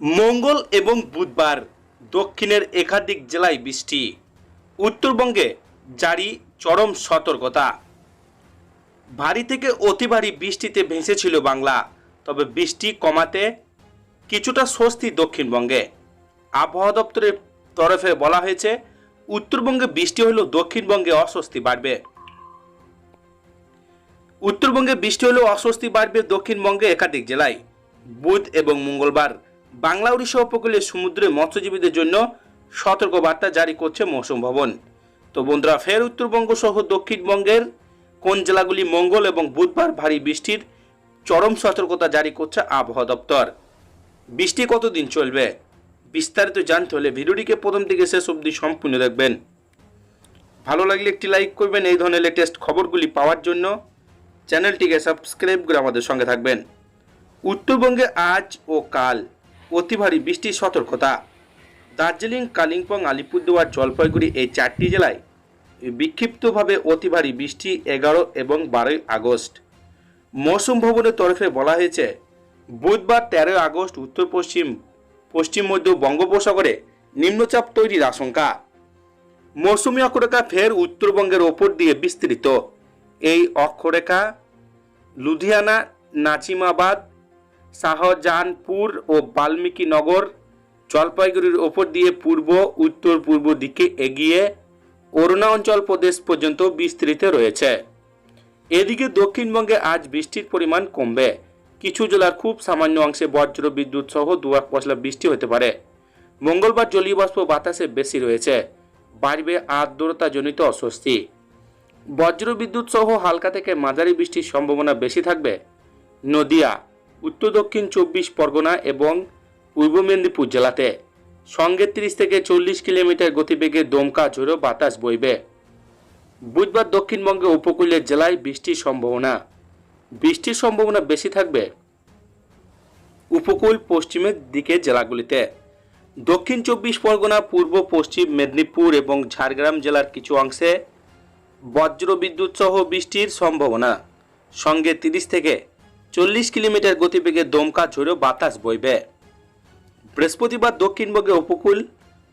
মঙ্গল এবং বুধবার দক্ষিণের একাধিক জেলায় বৃষ্টি। উত্তরবঙ্গে জারি চরম সতর্কতা। ভারী থেকে অতি ভারী বৃষ্টিতে ভেসেছিল বাংলা, তবে বৃষ্টি কমাতে কিছুটা স্বস্তি দক্ষিণবঙ্গে। আবহাওয়া দপ্তরের তরফে বলা হয়েছে, উত্তরবঙ্গে বৃষ্টি হলেও দক্ষিণবঙ্গে অস্বস্তি বাড়বে। উত্তরবঙ্গে বৃষ্টি হলেও অস্বস্তি বাড়বে দক্ষিণবঙ্গে একাধিক জেলায়। বুধ এবং মঙ্গলবার বাংলা উড়িষ্যা উপকূলীয় সমুদ্রে মৎস্যজীবীদের জন্য সতর্কবার্তা জারি করছে মৌসুম ভবন। তো বন্ধুরা, ফের উত্তরবঙ্গ সহ দক্ষিণবঙ্গের কোন জেলাগুলি মঙ্গল এবং বুধবার ভারী বৃষ্টির চরম সতর্কতা জারি করছে আবহাওয়া দপ্তর? বৃষ্টি কতদিন চলবে? বিস্তারিত জানতে হলে ভিডিওটিকে প্রথম থেকে শেষ অবধি সম্পূর্ণ দেখবেন। ভালো লাগলে একটি লাইক করবেন, এই ধরনের লেটেস্ট খবরগুলি পাওয়ার জন্য চ্যানেলটিকে সাবস্ক্রাইব করে আমাদের সঙ্গে থাকবেন। উত্তরবঙ্গে আজ ও কাল অতি ভারী বৃষ্টির সতর্কতা। দার্জিলিং, কালিম্পং, আলিপুরদুয়ার, জলপাইগুড়ি এই চারটি জেলায় বিক্ষিপ্তভাবে অতি ভারী বৃষ্টি এগারো এবং বারোই আগস্ট। মৌসুম ভবনের তরফে বলা হয়েছে, বুধবার তেরোই আগস্ট উত্তর পশ্চিম পশ্চিম মধ্য বঙ্গোপসাগরে নিম্নচাপ তৈরির আশঙ্কা। মৌসুমী অক্ষরেখা ফের উত্তরবঙ্গের ওপর দিয়ে বিস্তৃত। এই অক্ষরেখা লুধিয়ানা নাচিমাবাদ শাহজাহানপুর ও বাল্মীকিনগর জলপাইগুড়ির ওপর দিয়ে পূর্ব, উত্তর, পূর্ব দিকে এগিয়ে অরুণাচল প্রদেশ পর্যন্ত বিস্তৃত রয়েছে। এদিকে দক্ষিণবঙ্গে আজ বৃষ্টির পরিমাণ কমবে। কিছু জেলার খুব সামান্য অংশে বজ্র, বিদ্যুৎ সহ দুয়াক পশলা বৃষ্টি হতে পারে। মঙ্গলবার জলীয় বাষ্প বাতাসে বেশি রয়েছে। বাড়বে আর্দ্রতাজনিত অস্বস্তি। বজ্র, বিদ্যুৎ সহ হালকা থেকে মাঝারি বৃষ্টির সম্ভাবনা বেশি থাকবে। নদিয়া উত্তর দক্ষিণ চব্বিশ পরগনা এবং পূর্ব মেদিনীপুর জেলাতে। সঙ্গে তিরিশ থেকে চল্লিশ কিলোমিটার গতিবেগে দমকা ঝোড়ো বাতাস বইবে। বুধবার দক্ষিণবঙ্গে উপকূলের জেলায় বৃষ্টির সম্ভাবনা। বৃষ্টির সম্ভাবনা বেশি থাকবে উপকূল পশ্চিমের দিকে জেলাগুলিতে। দক্ষিণ চব্বিশ পরগনা, পূর্ব পশ্চিম মেদিনীপুর এবং ঝাড়গ্রাম জেলার কিছু অংশে বজ্র বিদ্যুৎ সহ বৃষ্টির সম্ভাবনা। সঙ্গে তিরিশ থেকে চল্লিশ কিলোমিটার গতিবেগে দমকা ঝোড়ো বাতাস বইবে। বৃহস্পতিবার দক্ষিণবঙ্গে উপকূল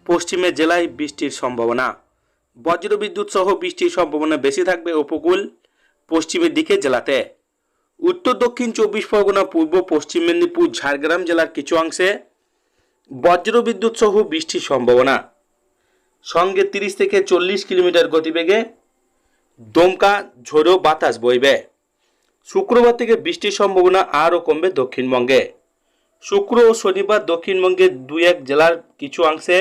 পশ্চিমের জেলায় বৃষ্টির সম্ভাবনা। বজ্র বিদ্যুৎ সহ বৃষ্টির সম্ভাবনা বেশি থাকবে উপকূল, পশ্চিমের দিকে জেলাতে। উত্তর, দক্ষিণ চব্বিশ পরগনা, পূর্ব, পশ্চিম মেদিনীপুর, ঝাড়গ্রাম জেলার কিছু অংশে বজ্র বিদ্যুৎ সহ বৃষ্টির সম্ভাবনা। সঙ্গে তিরিশ থেকে চল্লিশ কিলোমিটার গতিবেগে দমকা ঝোড়ো বাতাস বইবে। শুক্রবার থেকে বৃষ্টির সম্ভাবনা আরও কমবে দক্ষিণবঙ্গে। শুক্র ও শনিবার দক্ষিণবঙ্গের দুই এক জেলার কিছু অংশে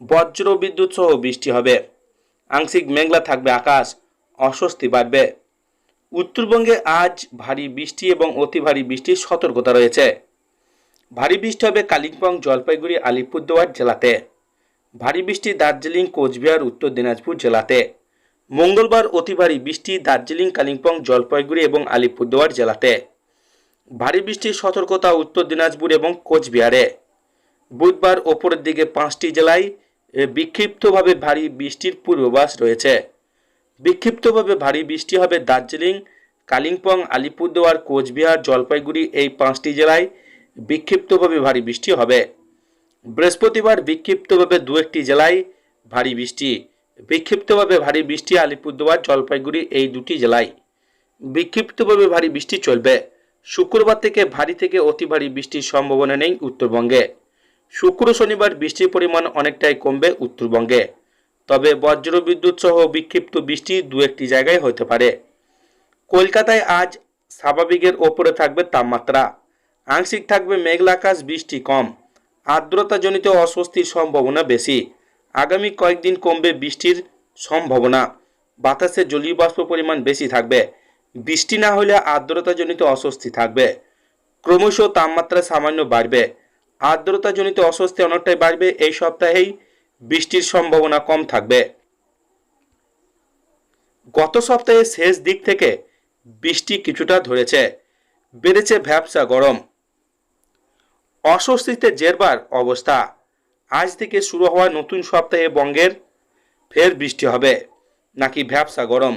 বজ্র বিদ্যুৎ সহ বৃষ্টি হবে। আংশিক মেঘলা থাকবে আকাশ, অস্বস্তি বাড়বে। উত্তরবঙ্গে আজ ভারী বৃষ্টি এবং অতি ভারী বৃষ্টির সতর্কতা রয়েছে। ভারী বৃষ্টি হবে কালিম্পং, জলপাইগুড়ি, আলিপুরদুয়ার জেলাতে। ভারী বৃষ্টি দার্জিলিং, কোচবিহার, উত্তর দিনাজপুর জেলাতে। মঙ্গলবার অতি ভারী বৃষ্টি দার্জিলিং, কালিম্পং, জলপাইগুড়ি এবং আলিপুরদুয়ার জেলাতে। ভারী বৃষ্টির সতর্কতা উত্তর দিনাজপুর এবং কোচবিহারে। বুধবার ওপরের দিকে পাঁচটি জেলায় বিক্ষিপ্তভাবে ভারী বৃষ্টির পূর্বাভাস রয়েছে। বিক্ষিপ্তভাবে ভারী বৃষ্টি হবে দার্জিলিং, কালিম্পং, আলিপুরদুয়ার, কোচবিহার, জলপাইগুড়ি এই পাঁচটি জেলায় বিক্ষিপ্তভাবে ভারী বৃষ্টি হবে। বৃহস্পতিবার বিক্ষিপ্তভাবে দু একটি জেলায় ভারী বৃষ্টি। বিক্ষিপ্তভাবে ভারী বৃষ্টি আলিপুরদুয়ার, জলপাইগুড়ি এই দুটি জেলায়। বিক্ষিপ্তভাবে ভারী বৃষ্টি চলবে। শুক্রবার থেকে ভারী থেকে অতি ভারী বৃষ্টির সম্ভাবনা নেই উত্তরবঙ্গে। শুক্র শনিবার বৃষ্টির পরিমাণ অনেকটাই কমবে উত্তরবঙ্গে। তবে বজ্র বিদ্যুৎ সহ বিক্ষিপ্ত বৃষ্টি দু একটি জায়গায় হতে পারে। কলকাতায় আজ স্বাভাবিকের ওপরে থাকবে তাপমাত্রা। আংশিক থাকবে মেঘলা আকাশ, বৃষ্টি কম। আর্দ্রতাজনিত অস্বস্তির সম্ভাবনা বেশি। আগামী কয়েকদিন কমবে বৃষ্টির সম্ভাবনা। বাতাসে জলীয় বাষ্প পরিমাণ বেশি থাকবে। বৃষ্টি না হলে আর্দ্রতাজনিত অস্বস্তি থাকবে। ক্রমশ তাপমাত্রা সামান্য বাড়বে। আর্দ্রতাজনিত অস্বস্তি অনেকটাই বাড়বে এই সপ্তাহেই বৃষ্টির সম্ভাবনা কম থাকবে। গত সপ্তাহে শেষ দিক থেকে বৃষ্টি কিছুটা ধরেছে। বেড়েছে ভ্যাবসা গরম। অস্বস্তিতে জেরবার অবস্থা। আজ থেকে শুরু হওয়া নতুন সপ্তাহে বঙ্গের ফের বৃষ্টি হবে। নাকি ভ্যাবসা গরম?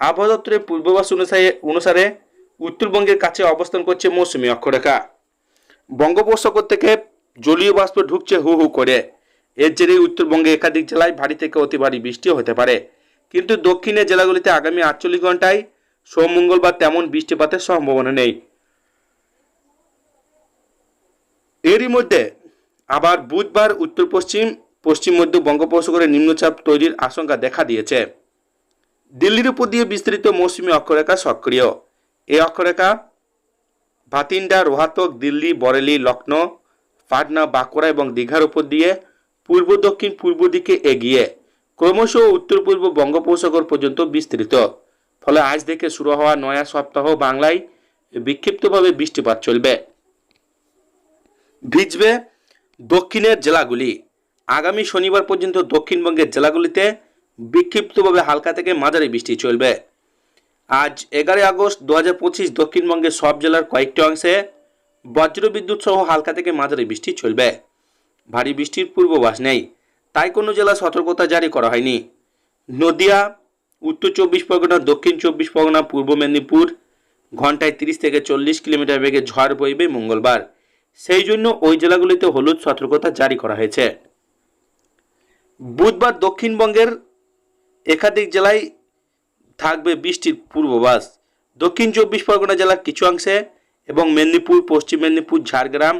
আবহাওয়া দপ্তরের পূর্বাভাস অনুসারে অনুসারে উত্তরবঙ্গের কাছে অবস্থান করছে মৌসুমী অক্ষরেখা। বঙ্গোপসাগর থেকে জলীয় বাষ্প ঢুকছে হু হু করে। এর জেরে উত্তরবঙ্গে একাধিক জেলায় ভারী থেকে অতি ভারী বৃষ্টি হতে পারে। কিন্তু দক্ষিণের জেলাগুলিতে আগামী আটচল্লিশ ঘন্টায় সোম, মঙ্গলবার তেমন বৃষ্টিপাতের সম্ভাবনা নেই। এরই মধ্যে আবার বুধবার উত্তর পশ্চিম পশ্চিম মধ্য বঙ্গোপসাগরে নিম্নচাপ তৈরির আশঙ্কা দেখা দিয়েছে। দিল্লির উপর দিয়ে বিস্তৃত মৌসুমী অক্ষরেখা সক্রিয়। এই অক্ষরেখা ভাতিন্ডা, রোহাতক, দিল্লি, বরেলি লখনৌ পাটনা, বাঁকুড়া এবং দীঘার উপর দিয়ে পূর্ব, দক্ষিণ, পূর্ব দিকে এগিয়ে, ক্রমশ উত্তর পূর্ব বঙ্গোপসাগর পর্যন্ত বিস্তৃত। ফলে আজ থেকে শুরু হওয়া নয়া সপ্তাহ বাংলায় বিক্ষিপ্তভাবে বৃষ্টিপাত চলবে। ভিজবে দক্ষিণের জেলাগুলি। আগামী শনিবার পর্যন্ত দক্ষিণবঙ্গের জেলাগুলিতে বিক্ষিপ্তভাবে হালকা থেকে মাঝারি বৃষ্টি চলবে। আজ এগারোই আগস্ট দু হাজার পঁচিশ দক্ষিণবঙ্গের সব জেলার কয়েকটি অংশে বজ্রবিদ্যুৎ সহ হালকা থেকে মাঝারি বৃষ্টি চলবে। ভারী বৃষ্টির পূর্বাভাস নেই, তাই কোনো জেলা সতর্কতা জারি করা হয়নি। নদিয়া, উত্তর চব্বিশ পরগনা, দক্ষিণ চব্বিশ পরগনা, পূর্ব মেদিনীপুর, ঘন্টায় তিরিশ থেকে চল্লিশ কিলোমিটার বেগে ঝড় বইবে মঙ্গলবার। সেই জন্য ওই জেলাগুলিতে হলুদ সতর্কতা জারি করা হয়েছে। বুধবার দক্ষিণবঙ্গের একাধিক জেলায় থাকবে বৃষ্টির পূর্বাভাস। দক্ষিণ চব্বিশ পরগনা জেলার কিছু অংশে এবং মেদিনীপুর, পশ্চিম মেদিনীপুর, ঝাড়গ্রাম,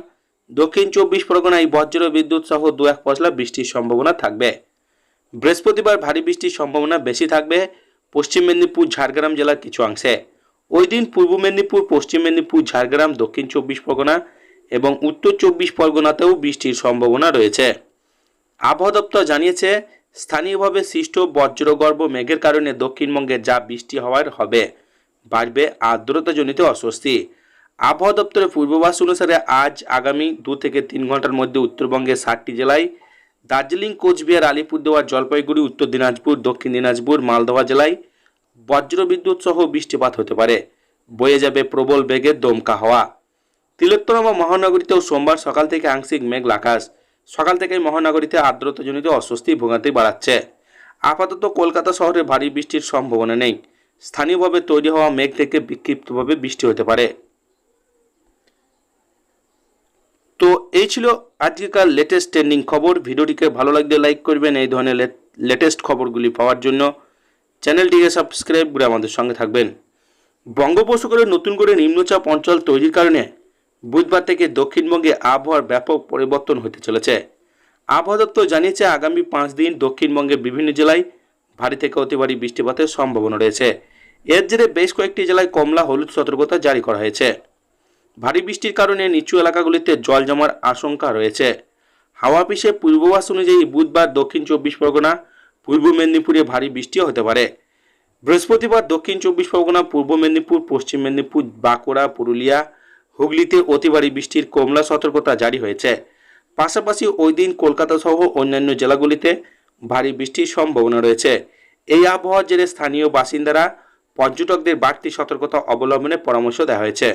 দক্ষিণ চব্বিশ পরগনায় বজ্র বিদ্যুৎ সহ দু এক পশলা বৃষ্টির সম্ভাবনা থাকবে। বৃহস্পতিবার ভারী বৃষ্টির সম্ভাবনা বেশি থাকবে পশ্চিম মেদিনীপুর, ঝাড়গ্রাম জেলার কিছু অংশে। ওই দিন পূর্ব মেদিনীপুর, পশ্চিম মেদিনীপুর, ঝাড়গ্রাম, দক্ষিণ চব্বিশ পরগনা এবং উত্তর চব্বিশ পরগনাতেও বৃষ্টির সম্ভাবনা রয়েছে। আবহাওয়া দপ্তর জানিয়েছে, স্থানীয়ভাবে সৃষ্ট বজ্রগর্ভ মেঘের কারণে দক্ষিণবঙ্গে যা বৃষ্টি হওয়ার হবে, বাড়বে আর্দ্রতাজনিত অস্বস্তি। আবহাওয়া দপ্তরের পূর্বাভাস অনুসারে আজ আগামী দু থেকে তিন ঘণ্টার মধ্যে উত্তরবঙ্গের ষাটটি জেলায় দার্জিলিং, কোচবিহার, আলিপুরদুয়ার, জলপাইগুড়ি, উত্তর দিনাজপুর, দক্ষিণ দিনাজপুর, মালদহ জেলায় বজ্রবিদ্যুৎ সহ বৃষ্টিপাত হতে পারে। বয়ে যাবে প্রবল বেগের দমকা হাওয়া। তিলোত্তমা মহানগরীতেও সোমবার সকাল থেকে আংশিক মেঘলা আকাশ সকাল থেকে মহানগরীতে আর্দ্রতাজনিত অস্বস্তি ভোগান্তি বাড়াচ্ছে। আপাতত কলকাতা শহরে ভারী বৃষ্টির সম্ভাবনা নেই। স্থানীয়ভাবে তৈরি হওয়া মেঘ থেকে বিক্ষিপ্তভাবে বৃষ্টি হতে পারে। তো এই ছিল আজকেকার লেটেস্ট ট্রেন্ডিং খবর। ভিডিওটিকে ভালো লাগলে লাইক করবেন। এই ধরনের লেটেস্ট খবরগুলি পাওয়ার জন্য চ্যানেলটিকে সাবস্ক্রাইব করে আমাদের সঙ্গে থাকবেন। বঙ্গোপসাগরে নতুন করে নিম্নচাপ অঞ্চল তৈরির কারণে বুধবার থেকে দক্ষিণবঙ্গে আবহাওয়ার ব্যাপক পরিবর্তন হতে চলেছে। আবহাওয়া দপ্তর জানিয়েছে, আগামী পাঁচ দিন দক্ষিণবঙ্গের বিভিন্ন জেলায় ভারী থেকে অতি ভারী বৃষ্টিপাতের সম্ভাবনা রয়েছে। এর জেরে বেশ কয়েকটি জেলায় কমলা হলুদ সতর্কতা জারি করা হয়েছে। ভারী বৃষ্টির কারণে নিচু এলাকাগুলিতে জল জমার আশঙ্কা রয়েছে। হাওয়া পিসে পূর্বাভাস অনুযায়ী বুধবার দক্ষিণ চব্বিশ পরগনা, পূর্ব মেদিনীপুরে ভারী বৃষ্টিও হতে পারে। বৃহস্পতিবার দক্ষিণ চব্বিশ পরগনা, পূর্ব মেদিনীপুর, পশ্চিম মেদিনীপুর, বাঁকুড়া, পুরুলিয়া হুগলিতে অতিবাড়ি বৃষ্টির কমলা সতর্কতা জারি হয়েছে। পাশাপাশি ওই দিন কলকাতা সহ অন্যান্য জেলাগুলিতে ভারী বৃষ্টির সম্ভাবনা রয়েছে। এই আবহাওয়ার জেরে স্থানীয় বাসিন্দারা পর্যটকদের বাড়তি সতর্কতা অবলম্বনে পরামর্শ দেওয়া হয়েছে।